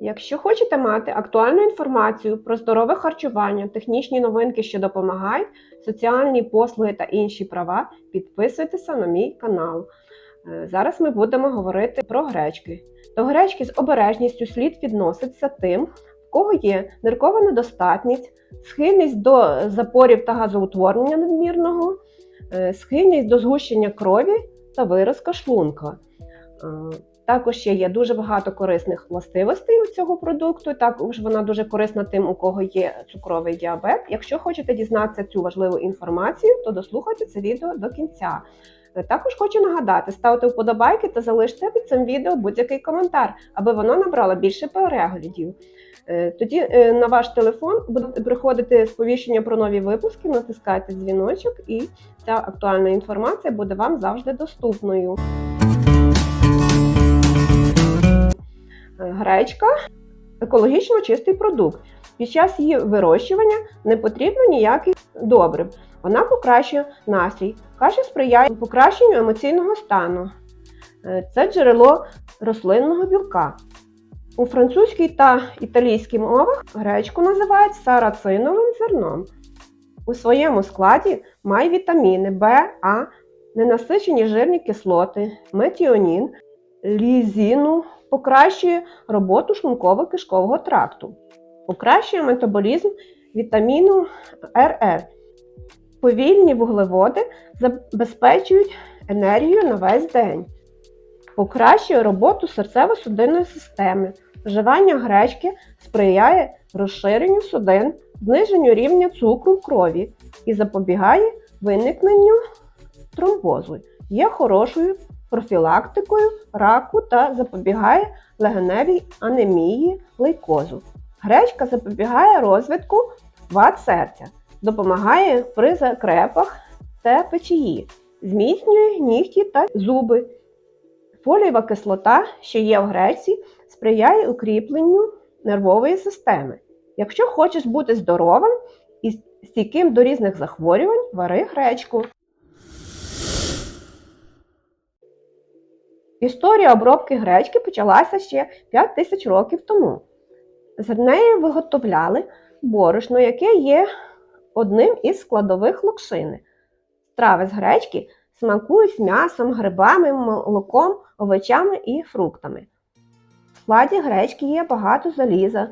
Якщо хочете мати актуальну інформацію про здорове харчування, технічні новинки, що допомагають, соціальні послуги та інші права, підписуйтеся на мій канал. Е, Зараз ми будемо говорити про гречки. До гречки з обережністю слід відноситися тим, в кого є ниркова недостатність, схильність до запорів та газоутворення надмірного, е, схильність до згущення крові та виразка шлунка. Також ще є дуже багато корисних властивостей у цього продукту. Також вона дуже корисна тим, у кого є цукровий діабет. Якщо хочете дізнатися цю важливу інформацію, то дослухайте це відео до кінця. Е, Також хочу нагадати, ставте вподобайки та залиште під цим відео будь-який коментар, аби воно набрало більше переглядів. Е, Тоді е, на ваш телефон буде приходити сповіщення про нові випуски, натискайте дзвіночок, і ця актуальна інформація буде вам завжди доступною. Гречка екологічно чистий продукт. Під час її вирощування не потрібно ніяких добрив. Вона покращує настрій, каже сприяє покращенню емоційного стану. Е, Це джерело рослинного білка. У французькій та італійській мовах гречку називають сарациновим зерном. У своєму складі має вітаміни В, А, ненасичені жирні кислоти, метіонін, лізину, покращує роботу шлунково-кишкового тракту, покращує метаболізм вітаміну РР. Повільні вуглеводи забезпечують енергію на весь день, покращує роботу серцево-судинної системи. Вживання гречки сприяє розширенню судин, зниженню рівня цукру в крові і запобігає виникненню тромбозу. Є хорошою профілактикою раку та запобігає легеневій анемії лейкозу. Гречка запобігає розвитку вад серця, допомагає при закрепах та печії, зміцнює нігті та зуби. Фолієва кислота, що є в гречці, сприяє укріпленню нервової системи. Якщо хочеш бути здоровим і стійким до різних захворювань, вари гречку. Історія обробки гречки почалася ще 5 тисяч років тому. З неї виготовляли борошно, яке є одним із складових локшини. Страви з гречки смакують м'ясом, грибами, молоком, овочами і фруктами. В складі гречки є багато заліза.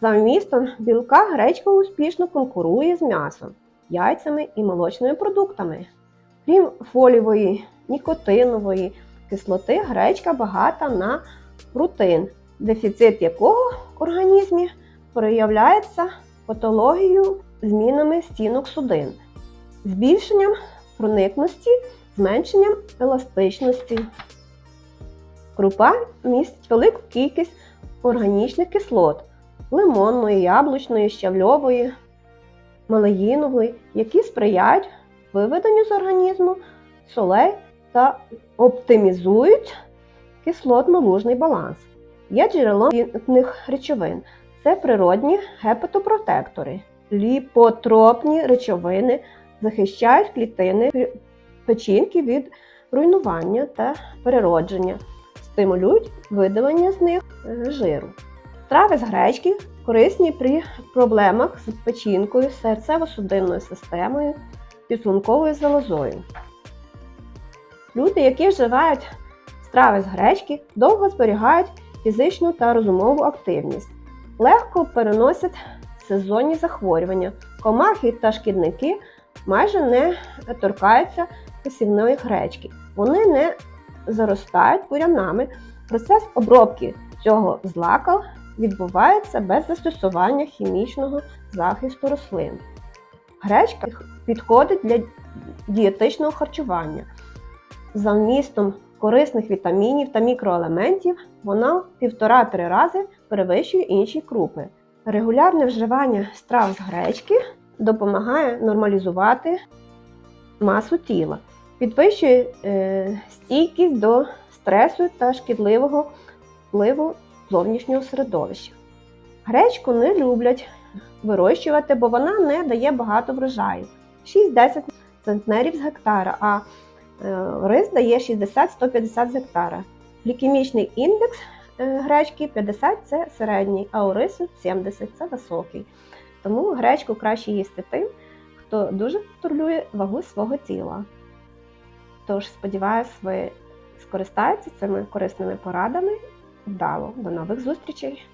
За вмістом білка гречка успішно конкурує з м'ясом, яйцями і молочними продуктами. Крім фолівої, нікотинової кислоти, гречка багата на рутин, дефіцит якого в організмі проявляється патологією змінами стінок судин, збільшенням проникності, зменшенням еластичності. Крупа містить велику кількість органічних кислот лимонної, яблучної, щавльової, малеїнової, які сприяють виведенню з організму солей та оптимізують кислотно-лужний баланс. Є джерелом ліпних речовин. Це природні гепатопротектори. Ліпотропні речовини захищають клітини печінки від руйнування та переродження, стимулюють видалення з них е, жиру. Трави з гречки корисні при проблемах з печінкою, серцево-судинною системою, підшлунковою залозою. Люди, які вживають страви з гречки, довго зберігають фізичну та розумову активність, легко переносять сезонні захворювання, комахи та шкідники майже не торкаються посівної гречки. Вони не заростають бурянами. Процес обробки цього злака відбувається без застосування хімічного захисту рослин. Гречка підходить для дієтичного харчування. За вмістом корисних вітамінів та мікроелементів вона півтора-три рази перевищує інші крупи. Регулярне вживання страв з гречки допомагає нормалізувати масу тіла, підвищує е, стійкість до стресу та шкідливого впливу зовнішнього середовища. Гречку не люблять вирощувати, бо вона не дає багато врожаю 6-10 центнерів з гектара, а рис дає 60-150 з гектара. Глікемічний індекс е, гречки 50 це середній, а у рису 70 це високий. Тому гречку краще їсти тим, хто дуже контролює вагу свого тіла. Тож, сподіваюсь, ви скористаєтеся цими корисними порадами. Вдало. До нових зустрічей!